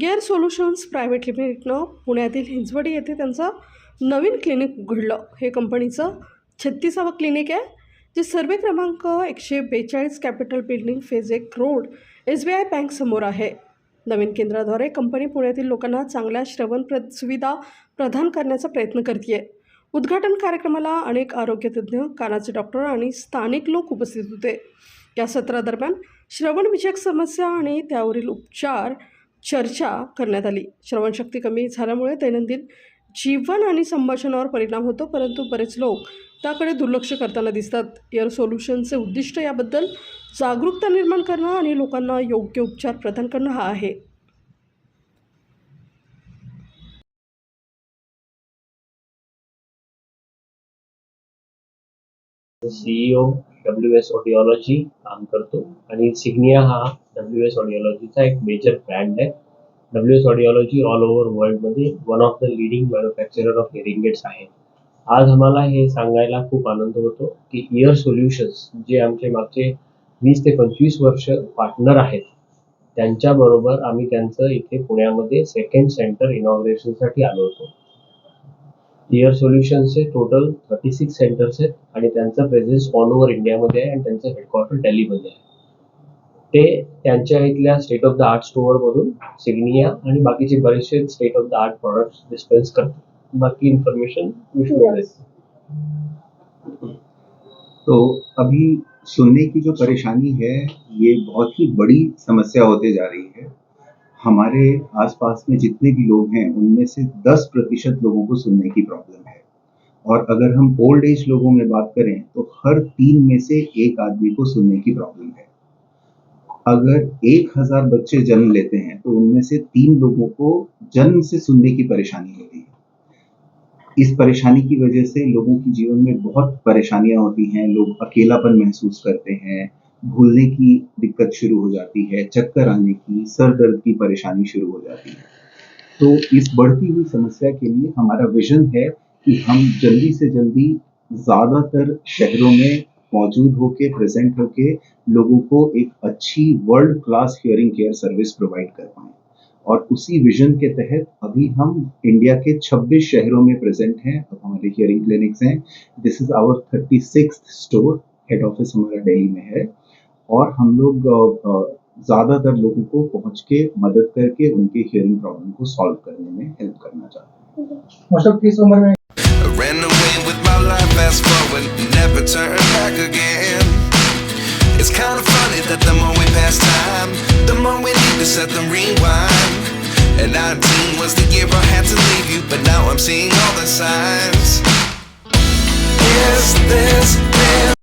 Gear solutions private लिमिटेडनं पुण्यातील हिंजवडी येथे त्यांचं नवीन क्लिनिक उघडलं. हे कंपनीचं छत्तीसावं क्लिनिक आहे जे सर्वे क्रमांक एकशे बेचाळीस कॅपिटल बिल्डिंग फेज एक रोड एस बी आय बँकसमोर आहे. नवीन केंद्राद्वारे कंपनी पुण्यातील लोकांना चांगल्या श्रवण प्र सुविधा प्रदान करण्याचा प्रयत्न करते उद्घाटन कार्यक्रमाला अनेक आरोग्यतज्ज्ञ कानाचे डॉक्टर आणि स्थानिक लोक उपस्थित होते. या सत्रादरम्यान श्रवणविषयक समस्या आणि त्यावरील उपचार चर्चा करण्यात आली. श्रवणशक्ती कमी झाल्यामुळे दैनंदिन जीवन आणि संभाषणावर परिणाम होतो परंतु बरेच लोक त्याकडे दुर्लक्ष करताना दिसतात. एअर सोल्युशनचे उद्दिष्ट याबद्दल जागरूकता निर्माण करणं आणि लोकांना योग्य उपचार प्रदान करणं हा आहे. सीईओ डब्ल्यू एस ऑडिओलॉजी काम करतो. आणि सिग्निया हा डब्ल्यू एस ऑडिओलॉजीचा एक मेजर ब्रँड आहे. W S audiology all over वर्ल्डमध्ये one of the leading manufacturer of hearing aids आहे. आज आम्हाला हे सांगायला खूप आनंद होतो की इयर सोल्युशन्स जे आमचे मागचे वीस ते पंचवीस वर्ष पार्टनर आहेत त्यांच्याबरोबर आम्ही त्यांचं इथे पुण्यामध्ये सेकंड सेंटर इनॉग्रेशनसाठी आलो होतो. इयर सोल्युशन्सचे टोटल थर्टी सिक्स सेंटर्स आहेत आणि त्यांचं प्रेझेन्स ऑल ओव्हर इंडियामध्ये आहे आणि त्यांचं हेडक्वार्टर दिल्लीमध्ये आहे. ते त्यांच्या इथल्या स्टेट ऑफ़ द आर्ट स्टोअरमधून सिग्निया आणि बाकीचे बरेचसे state of the art products dispense करतात. बाकी इन्फॉर्मेशन विष्णू तो अभी सुनने की जो परेशानी है ये बहुत ही बड़ी समस्या होते जा रही है। हमारे आसपास में जितने भी लोग हैं उनमें से 10 प्रतिशत लोगों को सुनने की प्रॉब्लम है। और अगर हम ओल्ड एज लोगों में बात करें तो हर तीन में से एक आदमी को सुनने की प्रॉब्लम है। अगर एक हज़ार बच्चे जन्म लेते हैं तो उनमें से तीन लोगों को जन्म से सुनने की परेशानी होती है। इस परेशानी की वजह से लोगों की जीवन में बहुत परेशानियाँ होती हैं, लोग अकेलापन महसूस करते हैं, भूलने की दिक्कत शुरू हो जाती है, चक्कर आने की, सर दर्द की परेशानी शुरू हो जाती है। तो इस बढ़ती हुई समस्या के लिए हमारा विजन है कि हम जल्दी से जल्दी ज़्यादातर शहरों में मौजूद होके प्रेजेंट होके लोगों को एक अच्छी world class hearing care service provide कर पाए। और उसी विजन के तहत अभी हम इंडिया के 26 शहरों में प्रेजेंट हैं। अब हमारे हियरिंग क्लिनिक्स हैं। This is our thirty six store head office हमारा दिल्ली में है। और हम लोग ज़्यादातर लोगों को पहुँच के मदद करके उनके हियरिंग प्रॉब्लम को सॉल्व करने में हेल्प करना चाहते हैं। मतलब किस उम्र में set the rewind. And 19 was the year I had to leave you, but now I'm seeing all the signs. Is this real?